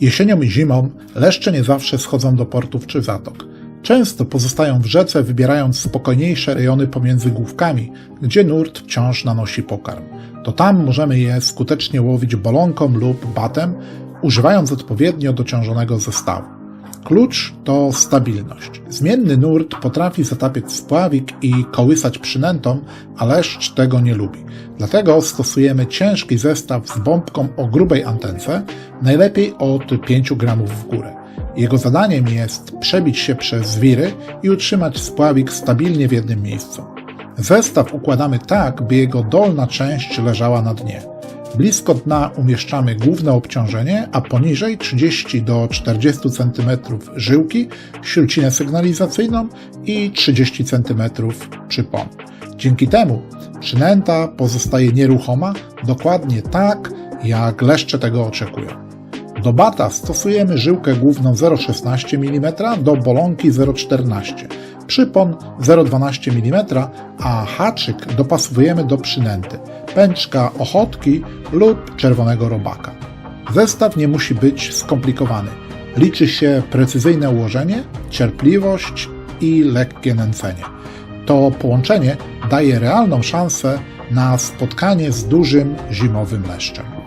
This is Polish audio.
Jesienią i zimą leszcze nie zawsze schodzą do portów czy zatok. Często pozostają w rzece, wybierając spokojniejsze rejony pomiędzy główkami, gdzie nurt wciąż nanosi pokarm. To tam możemy je skutecznie łowić bolonką lub batem, używając odpowiednio dociążonego zestawu. Klucz to stabilność. Zmienny nurt potrafi zatapiać spławik i kołysać przynętą, a leszcz tego nie lubi. Dlatego stosujemy ciężki zestaw z bombką o grubej antence, najlepiej od 5 gramów w górę. Jego zadaniem jest przebić się przez wiry i utrzymać spławik stabilnie w jednym miejscu. Zestaw układamy tak, by jego dolna część leżała na dnie. Blisko dna umieszczamy główne obciążenie, a poniżej 30 do 40 cm żyłki, śrucinę sygnalizacyjną i 30 cm przypon. Dzięki temu przynęta pozostaje nieruchoma dokładnie tak, jak leszcze tego oczekują. Do bata stosujemy żyłkę główną 0,16 mm do bolonki 0,14 przypon 0,12 mm, a haczyk dopasowujemy do przynęty, pęczka ochotki lub czerwonego robaka. Zestaw nie musi być skomplikowany. Liczy się precyzyjne ułożenie, cierpliwość i lekkie nęcenie. To połączenie daje realną szansę na spotkanie z dużym zimowym leszczem.